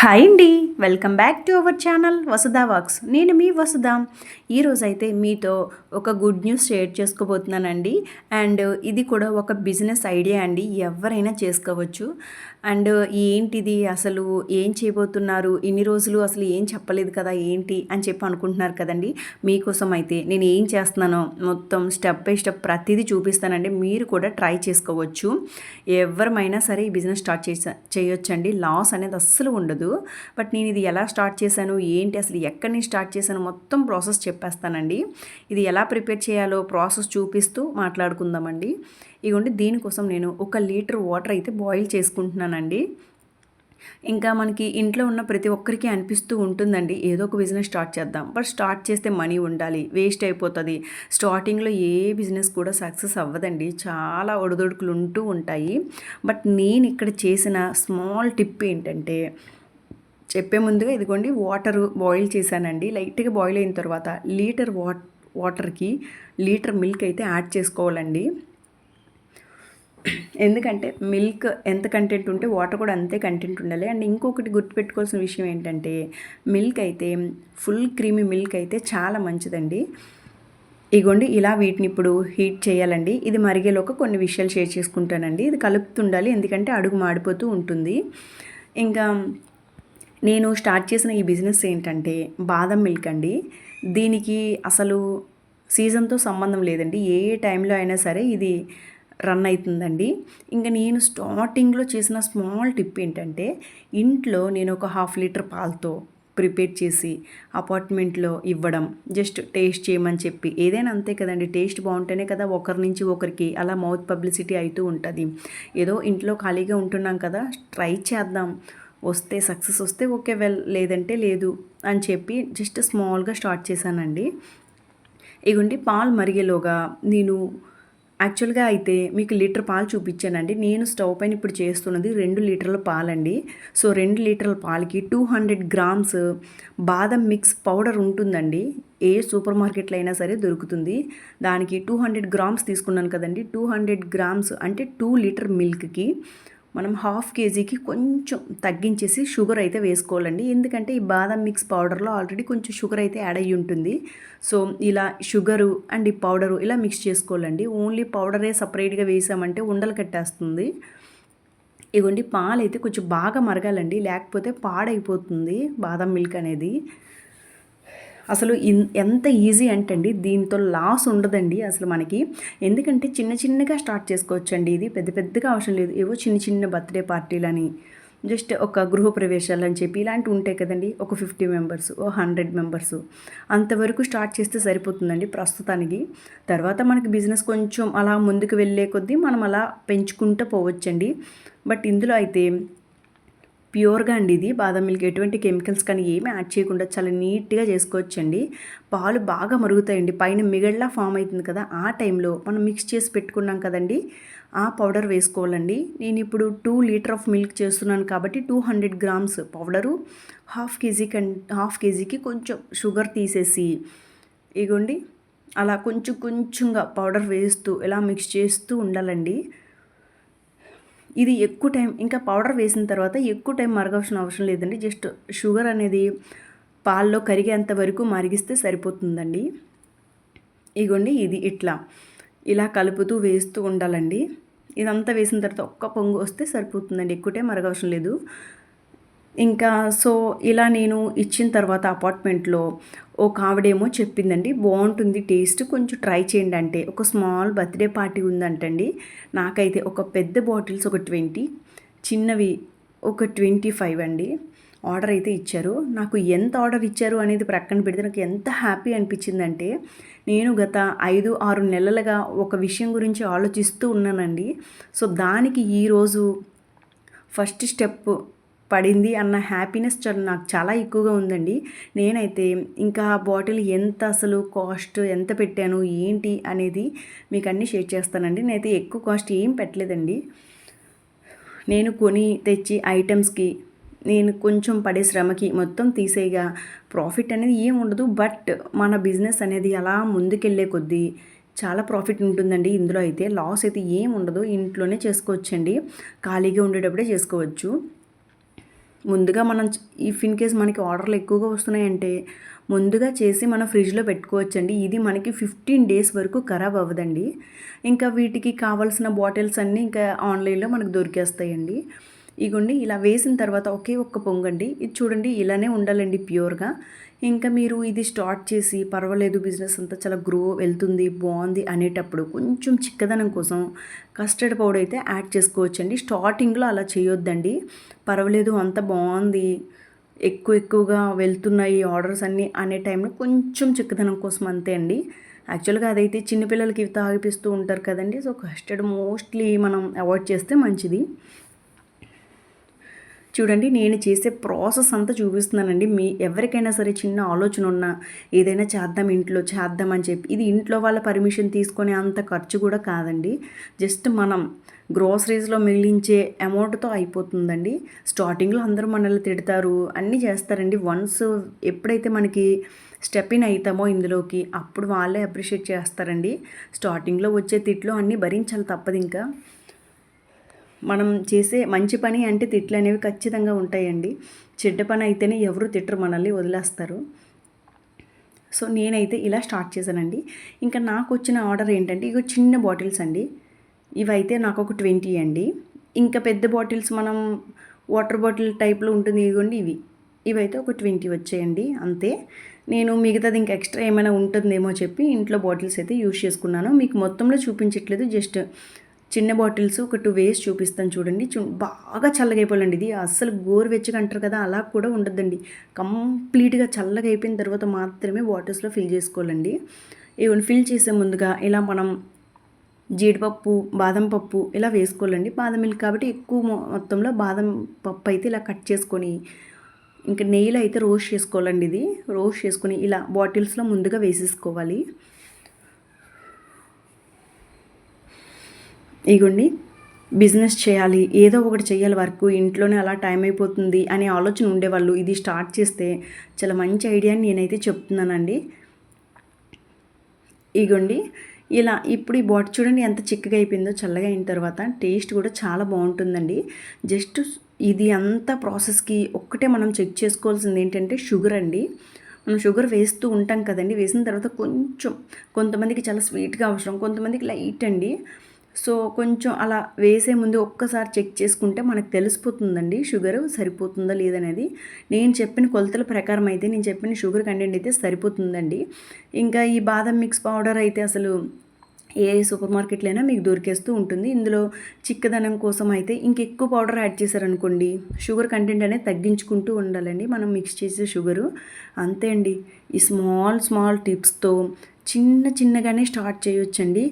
Hi అండి. Welcome back to our channel Vasudha vlogs. నేను మీ వసుదా ఈరోజైతే మీతో ఒక గుడ్ న్యూస్ షేర్ చేసుకోబోతున్నానండి. అండ్ ఇది కూడా ఒక బిజినెస్ ఐడియా అండి. ఎవరైనా చేసుకోవచ్చు. అండ్ ఏంటిది అసలు ఏం చేయబోతున్నారు? ఇన్ని రోజులు అసలు ఏం చెప్పలేదు కదా ఏంటి అని చెప్పి అనుకుంటున్నారు కదండి. మీకోసం అయితే నేను ఏం చేస్తున్నానో మొత్తం స్టెప్ బై స్టెప్ ప్రతిదీ చూపిస్తానండి. మీరు కూడా ట్రై చేసుకోవచ్చు. ఎవరమైనా సరే ఈ బిజినెస్ స్టార్ట్ చేసా చేయొచ్చండి. లాస్ అనేది అస్సలు ఉండదు. బట్ నేను ఇది ఎలా స్టార్ట్ చేశాను? ఏంటి అసలు ఎక్కడి నుంచి స్టార్ట్ చేశాను? మొత్తం ప్రాసెస్ చెప్పేస్తానండి. ఇది ఎలా ప్రిపేర్ చేయాలో ప్రాసెస్ చూపిస్తూ మాట్లాడుకుందామండి. ఇగోండి దీనికోసం నేను ఒక లీటర్ వాటర్ అయితే బాయిల్ చేసుకుంటున్నానండి. ఇంకా మనకి ఇంట్లో ఉన్న ప్రతి ఒక్కరికి అనిపిస్తూ ఉంటుందండి ఏదో ఒక బిజినెస్ స్టార్ట్ చేద్దాం. బట్ స్టార్ట్ చేస్తే మనీ ఉండాలి వేస్ట్ అయిపోతుంది. స్టార్టింగ్లో ఏ బిజినెస్ కూడా సక్సెస్ అవ్వదండి చాలా ఒడిదొడుకులు ఉంటూ ఉంటాయి. బట్ నేను ఇక్కడ చేసిన స్మాల్ టిప్ ఏంటంటే చెప్పే ముందుగా ఇదిగోండి వాటర్ బాయిల్ చేశానండి. లైట్గా బాయిల్ అయిన తర్వాత లీటర్ వాట్ వాటర్కి లీటర్ మిల్క్ అయితే యాడ్ చేసుకోవాలండి. ఎందుకంటే మిల్క్ ఎంత కంటెంట్ ఉంటే వాటర్ కూడా అంతే కంటెంట్ ఉండాలి. అండ్ ఇంకొకటి గుర్తుపెట్టుకోవాల్సిన విషయం ఏంటంటే మిల్క్ అయితే ఫుల్ క్రీమీ మిల్క్ అయితే చాలా మంచిదండి. ఇగోండి ఇలా వీటిని ఇప్పుడు హీట్ చేయాలండి. ఇది మరిగేలోక కొన్ని విషయాలు షేర్ చేసుకుంటానండి. ఇది కలుపుతుండాలి ఎందుకంటే అడుగు మాడిపోతూ ఉంటుంది. ఇంకా నేను స్టార్ట్ చేసిన ఈ బిజినెస్ ఏంటంటే బాదం మిల్క్ అండి. దీనికి అసలు సీజన్తో సంబంధం లేదండి. ఏ ఏ టైంలో అయినా సరే ఇది రన్ అవుతుందండి ఇంకా నేను స్టార్టింగ్లో చేసిన స్మాల్ టిప్ ఏంటంటే ఇంట్లో నేను ఒక హాఫ్ లీటర్ పాలతో ప్రిపేర్ చేసి అపార్ట్మెంట్లో ఇవ్వడం జస్ట్ టేస్ట్ చేయమని చెప్పి. ఏదైనా అంతే కదండి టేస్ట్ బాగుంటేనే కదా ఒకరి నుంచి ఒకరికి అలా మౌత్ పబ్లిసిటీ అవుతూ ఉంటుంది. ఏదో ఇంట్లో ఖాళీగా ఉంటున్నాం కదా ట్రై చేద్దాం. వస్తే సక్సెస్ వస్తే ఓకే వెల్ లేదంటే లేదు అని చెప్పి జస్ట్ స్మాల్గా స్టార్ట్ చేశానండి. ఇగుండి పాలు మరిగేలోగా నేను యాక్చువల్గా అయితే మీకు లీటర్ పాలు చూపించానండి. నేను స్టవ్ పైన ఇప్పుడు చేస్తున్నది రెండు లీటర్ల పాలండి. సో రెండు లీటర్ల పాలకి టూ హండ్రెడ్ గ్రామ్స్ బాదం మిక్స్ పౌడర్ ఉంటుందండి. ఏ సూపర్ మార్కెట్లో అయినా సరే దొరుకుతుంది. దానికి టూ హండ్రెడ్ గ్రామ్స్ తీసుకున్నాను కదండి. టూ హండ్రెడ్ గ్రామ్స్ అంటే టూ లీటర్ మిల్క్కి మనం హాఫ్ కేజీకి కొంచెం తగ్గించేసి షుగర్ అయితే వేసుకోవాలండి. ఎందుకంటే ఈ బాదం మిక్స్ పౌడర్లో ఆల్రెడీ కొంచెం షుగర్ అయితే యాడ్ అయ్యి ఉంటుంది. సో ఇలా షుగరు అండ్ ఈ పౌడరు ఇలా మిక్స్ చేసుకోవాలండి. ఓన్లీ పౌడరే సపరేట్గా వేసామంటే ఉండలు కట్టేస్తుంది. ఇగోండి పాలు అయితే కొంచెం బాగా మరగాలండి. లేకపోతే పాడైపోతుంది బాదం మిల్క్ అనేది. అసలు ఎంత ఈజీ అంటే అండి దీంతో లాస్ ఉండదండి అసలు మనకి. ఎందుకంటే చిన్న చిన్నగా స్టార్ట్ చేసుకోవచ్చండి ఇది. పెద్ద పెద్దగా అవసరం లేదు. ఏవో చిన్న చిన్న బర్త్డే పార్టీలని జస్ట్ ఒక గృహప్రవేశాలు అని చెప్పి ఇలాంటివి ఉంటాయి కదండి. ఒక ఫిఫ్టీ మెంబర్స్ ఓ హండ్రెడ్ మెంబర్స్. అంతవరకు స్టార్ట్ చేస్తే సరిపోతుందండి ప్రస్తుతానికి. తర్వాత మనకి బిజినెస్ కొంచెం అలా ముందుకు వెళ్ళే కొద్దీ మనం అలా పెంచుకుంటూ పోవచ్చండి. బట్ ఇందులో అయితే ప్యూర్గా అండి ఇది. బాదం మిల్క్ ఎటువంటి కెమికల్స్ కానీ ఏమీ యాడ్ చేయకుండా చాలా నీట్గా చేసుకోవచ్చండి. పాలు బాగా మరుగుతాయండి. పైన మిగడ్లా ఫామ్ అవుతుంది కదా ఆ టైంలో మనం మిక్స్ చేసి పెట్టుకున్నాం కదండి ఆ పౌడర్ వేసుకోవాలండి. నేను ఇప్పుడు టూ లీటర్ ఆఫ్ మిల్క్ చేస్తున్నాను కాబట్టి two hundred grams powder half kg cum half కేజీకి కొంచెం షుగర్ తీసేసి ఇగోండి అలా కొంచెం కొంచెంగా పౌడర్ వేస్తూ ఇలా మిక్స్ చేస్తూ ఉండాలండి. ఇది ఎక్కువ టైం ఇంకా పౌడర్ వేసిన తర్వాత ఎక్కువ టైం మరగవలసిన అవసరం లేదండి. జస్ట్ షుగర్ అనేది పాల్లో కరిగేంత వరకు మరిగిస్తే సరిపోతుందండి. ఇగోండి ఇది ఇట్లా. ఇలా కలుపుతూ వేస్తూ ఉండాలండి. ఇదంతా వేసిన తర్వాత ఒక్క పొంగు వస్తే సరిపోతుందండి. ఎక్కువ టైం మరగవసరం లేదు. ఇంకా సో ఇలా నేను ఇచ్చిన తర్వాత అపార్ట్మెంట్లో ఒక ఆవిడేమో చెప్పిందండి బాగుంటుంది టేస్ట్ కొంచెం ట్రై చేయండి అంటే. ఒక స్మాల్ బర్త్డే పార్టీ ఉందంటండి. నాకైతే ఒక పెద్ద బాటిల్స్ ఒక ట్వంటీ చిన్నవి ఒక ట్వంటీ ఫైవ్ అండి. ఆర్డర్ అయితే ఇచ్చారు. నాకు ఎంత ఆర్డర్ ఇచ్చారు అనేది ప్రక్కన పెడితే నాకు ఎంత హ్యాపీ అనిపించిందంటే నేను గత ఐదు ఆరు నెలలుగా ఒక విషయం గురించి ఆలోచిస్తూ ఉన్నానండి. సో దానికి ఈరోజు ఫస్ట్ స్టెప్ పడింది అన్న హ్యాపీనెస్ నాకు చాలా ఎక్కువగా ఉందండి. నేనైతే ఇంకా బాటిల్ ఎంత అసలు కాస్ట్ ఎంత పెట్టాను ఏంటి అనేది మీకు అన్నీ షేర్ చేస్తానండి. నేనైతే ఎక్కువ కాస్ట్ ఏం పెట్టలేదండి. నేను కొని తెచ్చి ఐటమ్స్కి నేను కొంచెం పడే శ్రమకి మొత్తం తీసేయగా ప్రాఫిట్ అనేది ఏం ఉండదు. బట్ మన బిజినెస్ అనేది అలా ముందుకెళ్ళే కొద్దీ చాలా ప్రాఫిట్ ఉంటుందండి. ఇందులో అయితే లాస్ అయితే ఏం ఉండదు. ఇంట్లోనే చేసుకోవచ్చండి. ఖాళీగా ఉండేటప్పుడే చేసుకోవచ్చు. ముందుగా మనం ఇఫ్ ఇన్ కేస్ మనకి ఆర్డర్లు ఎక్కువగా వస్తున్నాయంటే ముందుగా చేసి మనం ఫ్రిడ్జ్లో పెట్టుకోవచ్చండి. ఇది మనకి ఫిఫ్టీన్ డేస్ వరకు ఖరాబ్ అవ్వదండి. ఇంకా వీటికి కావాల్సిన బాటిల్స్ అన్నీ ఇంకా ఆన్లైన్లో మనకు దొరికేస్తాయండి. ఇగోండి ఇలా వేసిన తర్వాత ఒకే ఒక్క పొంగండి. ఇది చూడండి ఇలానే ఉండాలండి ప్యూర్గా. ఇంకా మీరు ఇది స్టార్ట్ చేసి పర్వాలేదు బిజినెస్ అంతా చాలా గ్రో వెళ్తుంది బాగుంది అనేటప్పుడు కొంచెం చిక్కదనం కోసం కస్టర్డ్ పౌడర్ అయితే యాడ్ చేసుకోవచ్చండి. స్టార్టింగ్లో అలా చేయొద్దండి. పర్వాలేదు అంత బాగుంది ఎక్కువ ఎక్కువగా వెళ్తున్నాయి ఆర్డర్స్ అన్నీ అనే టైంలో కొంచెం చిక్కదనం కోసం అంతే అండి. యాక్చువల్గా అదైతే చిన్నపిల్లలకి తాగిపిస్తూ ఉంటారు కదండి సో కస్టర్డ్ మోస్ట్లీ మనం అవాయిడ్ చేస్తే మంచిది. చూడండి నేను చేసే ప్రాసెస్ అంతా చూపిస్తున్నానండి. మీ ఎవరికైనా సరే చిన్న ఆలోచన ఉన్నా ఏదైనా చేద్దాం ఇంట్లో చేద్దాం అని చెప్పి ఇది ఇంట్లో వాళ్ళ పర్మిషన్ తీసుకునే అంత ఖర్చు కూడా కాదండి. జస్ట్ మనం గ్రోసరీస్లో మిగిలించే అమౌంట్తో అయిపోతుందండి. స్టార్టింగ్లో అందరూ మనల్ని తిడతారు అన్నీ చేస్తారండి. వన్స్ ఎప్పుడైతే మనకి స్టెప్ ఇన్ అవుతామో ఇందులోకి అప్పుడు వాళ్ళే అప్రిషియేట్ చేస్తారండి. స్టార్టింగ్లో వచ్చే తిట్లు అన్నీ భరించాలి తప్పదు ఇంకా. మనం చేసే మంచి పని అంటే తిట్లు అనేవి ఖచ్చితంగా ఉంటాయండి. చెడ్డ పని అయితేనే ఎవరు తిట్టరు మనల్ని వదిలేస్తారు. సో నేనైతే ఇలా స్టార్ట్ చేశానండి. ఇంకా నాకు వచ్చిన ఆర్డర్ ఏంటంటే ఇగో చిన్న బాటిల్స్ అండి. ఇవైతే నాకు ఒక ట్వంటీ అండి. ఇంకా పెద్ద బాటిల్స్ మనం వాటర్ బాటిల్ టైప్లో ఉంటుంది ఇదిగోండి ఇవి. ఇవైతే ఒక ట్వంటీ వచ్చాయండి అంతే. నేను మిగతాది ఇంకా ఎక్స్ట్రా ఏమైనా ఉంటుందేమో చెప్పి ఇంట్లో బాటిల్స్ అయితే యూజ్ చేసుకున్నాను. మీకు మొత్తంలో చూపించట్లేదు జస్ట్ చిన్న బాటిల్స్ ఒక టూ వేస్ చూపిస్తాను చూడండి. చూ బాగా చల్లగా అయిపోవాలండి ఇది. అస్సలు గోరువెచ్చగా అంటారు కదా అలా కూడా ఉండద్దండి. కంప్లీట్గా చల్లగా అయిపోయిన తర్వాత మాత్రమే బాటిల్స్లో ఫిల్ చేసుకోవాలండి. ఈవెన్ ఫిల్ చేసే ముందుగా ఇలా మనం జీడిపప్పు బాదం పప్పు ఇలా వేసుకోవాలండి. బాదం మిల్క్ కాబట్టి ఎక్కువ మొత్తంలో బాదం పప్పు అయితే ఇలా కట్ చేసుకొని ఇంకా నెయ్యిలో అయితే రోస్ట్ చేసుకోవాలండి ఇది. రోస్ట్ చేసుకొని ఇలా బాటిల్స్లో ముందుగా వేసేసుకోవాలి. ఇగోండి బిజినెస్ చేయాలి ఏదో ఒకటి చేయాలి వర్క్ ఇంట్లోనే అలా టైం అయిపోతుంది అనే ఆలోచన ఉండేవాళ్ళు. ఇది స్టార్ట్ చేస్తే చాలా మంచి ఐడియా అని నేనైతే చెప్తున్నానండి. ఇగోండి ఇలా ఇప్పుడు ఈ బాటిల్ చూడండి ఎంత చిక్కగా అయిపోయిందో చల్లగా అయిన తర్వాత టేస్ట్ కూడా చాలా బాగుంటుందండి. జస్ట్ ఇది అంత ప్రాసెస్కి ఒక్కటే మనం చెక్ చేసుకోవాల్సింది ఏంటంటే షుగర్ అండి. మనం షుగర్ వేస్తూ ఉంటాం కదండి వేసిన తర్వాత కొంచెం కొంతమందికి చాలా స్వీట్గా అవసరం కొంతమందికి లైట్ అండి. సో కొంచెం అలా వేసే ముందు ఒక్కసారి చెక్ చేసుకుంటే మనకు తెలిసిపోతుందండి. షుగర్ సరిపోతుందా లేదనేది నేను చెప్పిన కొలతల ప్రకారం అయితే నేను చెప్పిన షుగర్ కంటెంట్ అయితే సరిపోతుందండి. ఇంకా ఈ బాదం మిక్స్ పౌడర్ అయితే అసలు ఏ సూపర్ మార్కెట్లైనా మీకు దొరికేస్తూ ఉంటుంది. ఇందులో చిక్కదనం కోసం అయితే ఇంకెక్కువ పౌడర్ యాడ్ చేశారనుకోండి షుగర్ కంటెంట్ అనేది తగ్గించుకుంటూ ఉండాలండి మనం మిక్స్ చేసే షుగరు. అంతే అండి. ఈ స్మాల్ స్మాల్ టిప్స్తో చిన్న చిన్నగానే స్టార్ట్ చేయొచ్చండి.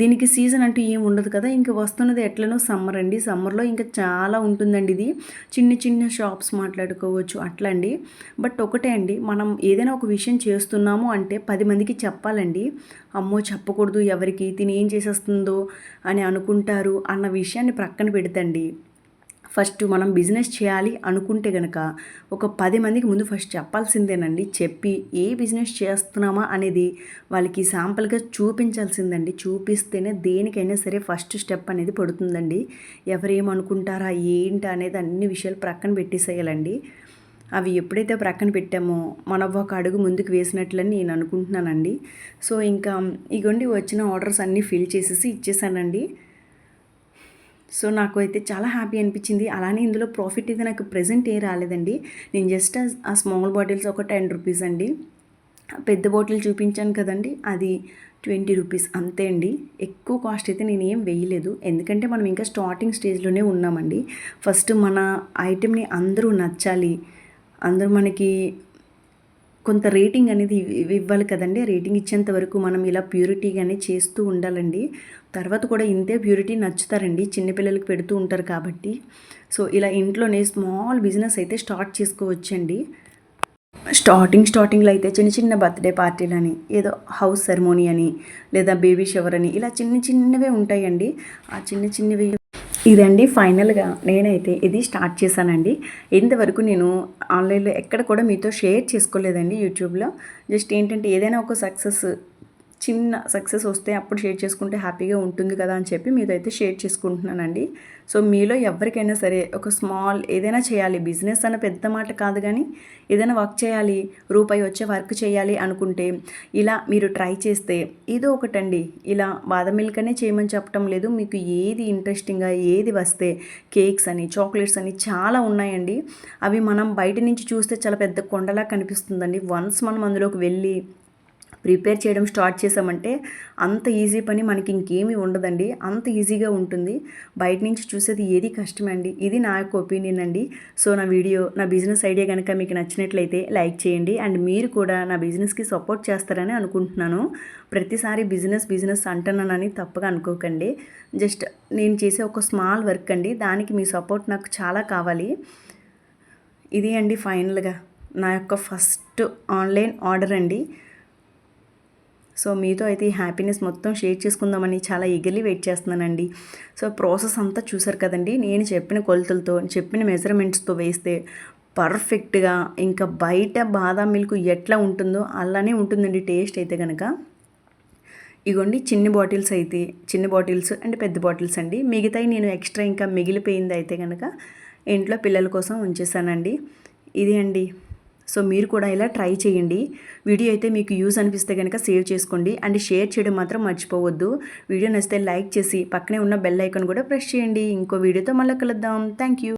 దీనికి సీజన్ అంటూ ఏం ఉండదు కదా ఇంకా వస్తున్నది ఎట్లనో సమ్మర్ అండి. సమ్మర్లో ఇంకా చాలా ఉంటుందండి ఇది. చిన్న చిన్న షాప్స్ మాట్లాడుకోవచ్చు అట్లా అండి బట్ ఒకటే అండి మనం ఏదైనా ఒక విషయం చేస్తున్నాము అంటే పది మందికి చెప్పాలండి. అమ్మో చెప్పకూడదు ఎవరికి తిని ఏం చేసేస్తుందో అని అనుకుంటారు అన్న విషయాన్ని ప్రక్కన పెడతండి. ఫస్ట్ మనం బిజినెస్ చేయాలి అనుకుంటే కనుక ఒక పది మందికి ముందు ఫస్ట్ చెప్పాల్సిందేనండి. చెప్పి ఏ బిజినెస్ చేస్తున్నామా అనేది వాళ్ళకి శాంపుల్గా చూపించాల్సిందండి. చూపిస్తేనే దేనికైనా సరే ఫస్ట్ స్టెప్ అనేది పడుతుందండి. ఎవరేమనుకుంటారా ఏంటి అనేది అన్ని విషయాలు ప్రక్కన పెట్టేసేయాలండి. అవి ఎప్పుడైతే ప్రక్కన పెట్టామో మన ఒక అడుగు ముందుకు వేసినట్లని నేను అనుకుంటున్నానండి. సో ఇంకా ఇగోండి వచ్చిన ఆర్డర్స్ అన్నీ ఫిల్ చేసేసి ఇచ్చేసానండి. సో నాకు అయితే చాలా హ్యాపీ అనిపించింది. అలానే ఇందులో ప్రాఫిట్ అయితే నాకు ప్రజెంట్ ఏ రాలేదండి. నేను జస్ట్ ఆ స్మాల్ బాటిల్స్ ఒక టెన్ రూపీస్ అండి. పెద్ద బాటిల్ చూపించాను కదండి అది ట్వంటీ రూపీస్ అంతే అండి. ఎక్కువ కాస్ట్ అయితే నేను ఏం వేయలేదు. ఎందుకంటే మనం ఇంకా స్టార్టింగ్ స్టేజ్లోనే ఉన్నామండి. ఫస్ట్ మన ఐటెంని అందరూ నచ్చాలి. అందరూ మనకి కొంత రేటింగ్ అనేది ఇవ్వాలి కదండి. రేటింగ్ ఇచ్చేంత వరకు మనం ఇలా ప్యూరిటీగానే చేస్తూ ఉండాలండి. తర్వాత కూడా ఇంతే ప్యూరిటీ నచ్చుతారండి. చిన్నపిల్లలకి పెడుతూ ఉంటారు కాబట్టి. సో ఇలా ఇంట్లోనే స్మాల్ బిజినెస్ అయితే స్టార్ట్ చేసుకోవచ్చండి. స్టార్టింగ్ స్టార్టింగ్లో అయితే చిన్న చిన్న బర్త్డే పార్టీలని ఏదో హౌస్ సెరమోనీ అని లేదా బేబీ షవర్ అని ఇలా చిన్న చిన్నవే ఉంటాయండి. ఆ చిన్న చిన్నవి ఇదండి ఫైనల్గా నేనైతే ఇది స్టార్ట్ చేశానండి. ఇంతవరకు నేను ఆన్లైన్లో ఎక్కడ కూడా మీతో షేర్ చేసుకోలేదండి యూట్యూబ్లో. జస్ట్ ఏంటంటే ఏదైనా ఒక సక్సెస్ చిన్న సక్సెస్ వస్తే అప్పుడు షేర్ చేసుకుంటే హ్యాపీగా ఉంటుంది కదా అని చెప్పి మీతో అయితే షేర్ చేసుకుంటున్నానండి. సో మీలో ఎవరికైనా సరే ఒక స్మాల్ ఏదైనా చేయాలి. బిజినెస్ అన్న పెద్ద మాట కాదు కానీ ఏదైనా వర్క్ చేయాలి రూపాయి వచ్చే వర్క్ చేయాలి అనుకుంటే ఇలా మీరు ట్రై చేస్తే ఏదో ఒకటండి. ఇలా బాదం మిల్క్ అనే చేయమని చెప్పటం లేదు. మీకు ఏది ఇంట్రెస్టింగ్గా ఏది వస్తే కేక్స్ అని చాక్లెట్స్ అని చాలా ఉన్నాయండి. అవి మనం బయట నుంచి చూస్తే చాలా పెద్ద కొండలా కనిపిస్తుందండి. వన్స్ మనం అందులోకి వెళ్ళి ప్రిపేర్ చేయడం స్టార్ట్ చేసామంటే అంత ఈజీ పని మనకి ఇంకేమీ ఉండదండి. అంత ఈజీగా ఉంటుంది. బయట నుంచి చూసేది ఏది కష్టమే అండి ఇది నా యొక్క ఒపీనియన్ అండి. సో నా వీడియో నా బిజినెస్ ఐడియా కనుక మీకు నచ్చినట్లయితే లైక్ చేయండి. అండ్ మీరు కూడా నా బిజినెస్కి సపోర్ట్ చేస్తారని అనుకుంటున్నాను. ప్రతిసారి బిజినెస్ బిజినెస్ అంటున్నానని తప్పగా అనుకోకండి. జస్ట్ నేను చేసే ఒక స్మాల్ వర్క్ అండి. దానికి మీ సపోర్ట్ నాకు చాలా కావాలి. ఇది అండి ఫైనల్గా నా యొక్క ఫస్ట్ ఆన్లైన్ ఆర్డర్ అండి. సో మీతో అయితే ఈ హ్యాపీనెస్ మొత్తం షేర్ చేసుకుందామని చాలా ఈగర్లీ వెయిట్ చేస్తున్నానండి. సో ప్రాసెస్ అంతా చూసారు కదండి. నేను చెప్పిన కొలతలతో చెప్పిన మెజర్మెంట్స్తో వేస్తే పర్ఫెక్ట్గా ఇంకా బయట బాదాం మిల్క్ ఎట్లా ఉంటుందో అలానే ఉంటుందండి టేస్ట్ అయితే కనుక ఇగోండి చిన్ని బాటిల్స్ అయితే చిన్న బాటిల్స్ అండ్ పెద్ద బాటిల్స్ అండి. మిగతాయి నేను ఎక్స్ట్రా ఇంకా మిగిలిపోయింది అయితే కనుక ఇంట్లో పిల్లల కోసం ఉంచేసానండి. ఇది అండి. సో మీరు కూడా ఇలా ట్రై చేయండి. వీడియో అయితే మీకు యూజ్ అనిపిస్తే కనుక సేవ్ చేసుకోండి. అండ్ షేర్ చేయడం మాత్రం మర్చిపోవద్దు. వీడియో నచ్చితే లైక్ చేసి పక్కనే ఉన్న బెల్ ఐకాన్ కూడా ప్రెస్ చేయండి. ఇంకో వీడియోతో మళ్ళీ కలుద్దాం. Thank you